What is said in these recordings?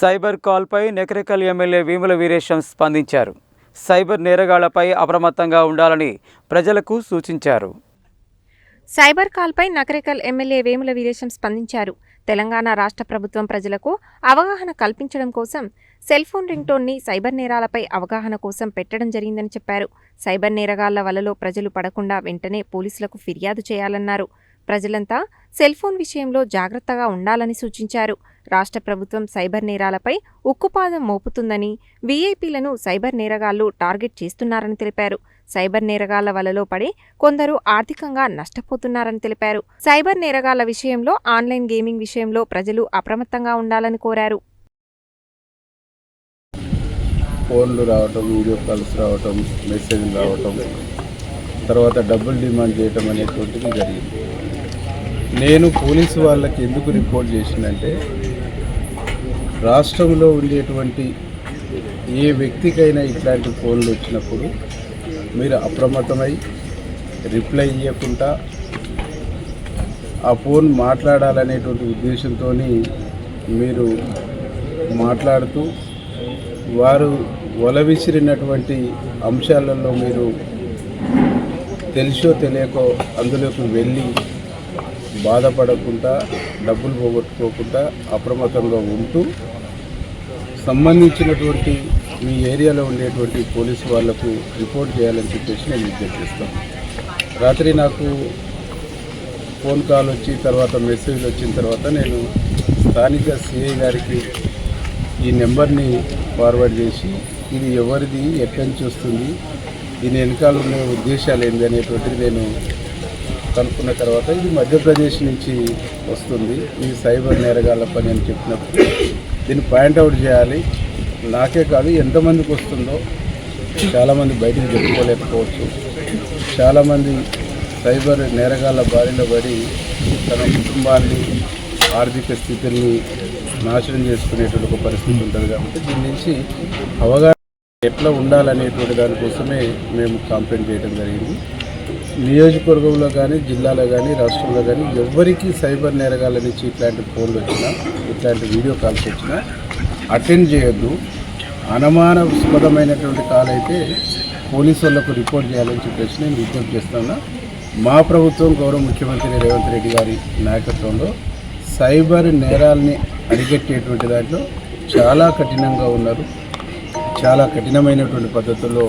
Cyber కాల్పై Nakrekal MLA Vemula Veeresham స్పందించారు. Cyber నేరగాళ్ళపై అప్రమత్తంగా ఉండాలని ప్రజలకు సూచించారు. సైబర్ కాల్పై నకరికల్ ఎమ్మెల్యే వేముల వీరేశం స్పందించారు. తెలంగాణ రాష్ట్ర ప్రభుత్వం ప్రజలకు అవగాహన కల్పించడం కోసం సెల్ ఫోన్ రింగ్టోన్ని సైబర్ నేరాలపై అవగాహన కోసం పెట్టడం జరిగిందని చెప్పారు. సైబర్ నేరగాళ్ళ వలలో ప్రజలు పడకుండా వెంటనే పోలీసులకు ఫిర్యాదు చేయాలన్నారు. ప్రజలంతా సెల్ ఫోన్ విషయంలో జాగ్రత్తగా ఉండాలని సూచించారు. రాష్ట్ర ప్రభుత్వం సైబర్ నేరాలపై ఉక్కుపాదం మోపుతుందని వీఐపీలను సైబర్ నేరగాళ్ళు టార్గెట్ చేస్తున్నారని తెలిపారు. సైబర్ నేరగాళ్ళ వలలో పడి కొందరు ఆర్థికంగా నష్టపోతున్నారని తెలిపారు. సైబర్ నేరగాళ్ళ విషయంలో ఆన్లైన్ గేమింగ్ విషయంలో ప్రజలు అప్రమత్తంగా ఉండాలని కోరారు. ఫోన్లు రావటం వీడియో కాల్స్ రావటం మెసేజ్లు రావటం తర్వాత డబ్బులు డిమాండ్ చేయటం అనేటువంటిది జరిగింది. నేను పోలీసు వాళ్ళకి ఎందుకు రిపోర్ట్ చేసిందంటే రాష్ట్రంలో ఉండేటువంటి ఏ వ్యక్తికైనా ఇట్లాంటి ఫోన్లు వచ్చినప్పుడు మీరు అప్రమత్తమై రిప్లై ఇవ్వకుండా ఆ ఫోన్ మాట్లాడాలనేటువంటి ఉద్దేశంతో మీరు మాట్లాడుతూ వారు వల విసిరినటువంటి అంశాలలో మీరు తెలిసో తెలియకో అందులోకి వెళ్ళి బాధపడకుండా డబ్బులు పోగొట్టుకోకుండా అప్రమత్తంగా ఉంటూ సంబంధించినటువంటి మీ ఏరియాలో ఉండేటువంటి పోలీసు వాళ్ళకు రిపోర్ట్ చేయాలని చెప్పేసి నేను విజ్ఞప్తి చేస్తాను. రాత్రి నాకు ఫోన్ కాల్ వచ్చి తర్వాత మెసేజ్ వచ్చిన తర్వాత నేను స్థానిక సిఐ గారికి ఈ నెంబర్ని ఫార్వర్డ్ చేసి ఇది ఎవరిది ఎక్కడి నుంచి వస్తుంది దీని వెనకాల ఉన్న ఉద్దేశాలు ఏంది అనేటువంటిది నేను కనుక్కున్న తర్వాత ఇది మధ్యప్రదేశ్ నుంచి వస్తుంది. ఇది సైబర్ నేరగాళ్ళ పని అని చెప్పినప్పుడు దీన్ని పాయింట్అవుట్ చేయాలి. నాకే కాదు ఎంతమందికి వస్తుందో చాలామంది బయటికి చెప్పుకోలేకపోవచ్చు చాలామంది సైబర్ నేరగాళ్ళ బారిలో పడి తన కుటుంబాన్ని ఆర్థిక స్థితిని నాశనం చేసుకునేటువంటి ఒక పరిస్థితి ఉంటుంది కాబట్టి దీని నుంచి అవగాహన ఎట్లా ఉండాలనేటువంటి దానికోసమే మేము కంప్లైంట్ చేయడం జరిగింది. నియోజకవర్గంలో కానీ జిల్లాలో కానీ రాష్ట్రంలో కానీ ఎవరికి సైబర్ నేరగాల నుంచి ఇట్లాంటి ఫోన్లు వచ్చినా ఇట్లాంటి వీడియో కాల్స్ వచ్చినా అటెండ్ చేయొద్దు. అనుమానాస్పదమైనటువంటి కాల్ అయితే పోలీసు వాళ్ళకు రిపోర్ట్ చేయాలని చెప్పేసి నేను విజ్ఞప్తి చేస్తున్నా. మా ప్రభుత్వం గౌరవ ముఖ్యమంత్రి రేవంత్ రెడ్డి గారి నాయకత్వంలో సైబర్ నేరాల్ని అరికట్టేటువంటి దాంట్లో చాలా కఠినంగా ఉన్నారు. చాలా కఠినమైనటువంటి పద్ధతుల్లో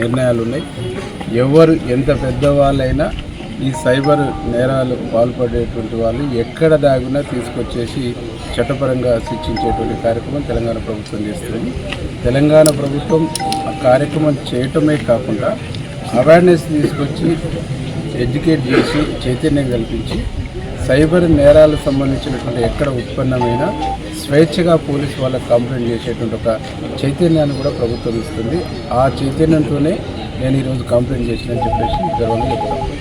నిర్ణయాలు ఉన్నాయి. ఎవరు ఎంత పెద్దవాళ్ళైనా ఈ సైబర్ నేరాలకు పాల్పడేటువంటి వాళ్ళు ఎక్కడ దాగునా తీసుకొచ్చేసి చట్టపరంగా శిక్షించేటువంటి కార్యక్రమం తెలంగాణ ప్రభుత్వం చేస్తుంది. తెలంగాణ ప్రభుత్వం ఆ కార్యక్రమం చేయటమే కాకుండా అవేర్నెస్ తీసుకొచ్చి ఎడ్యుకేట్ చేసి చైతన్యం కల్పించి సైబర్ నేరాలకు సంబంధించినటువంటి ఎక్కడ ఉత్పన్నమైన స్వేచ్ఛగా పోలీసు వాళ్ళకి కంప్లైంట్ చేసేటువంటి ఒక చైతన్యాన్ని కూడా ప్రభుత్వం ఇస్తుంది. ఆ చైతన్యంతోనే నేను ఈరోజు కంప్లైంట్ చేసినని చెప్పేసి గర్వంగా చెప్తాను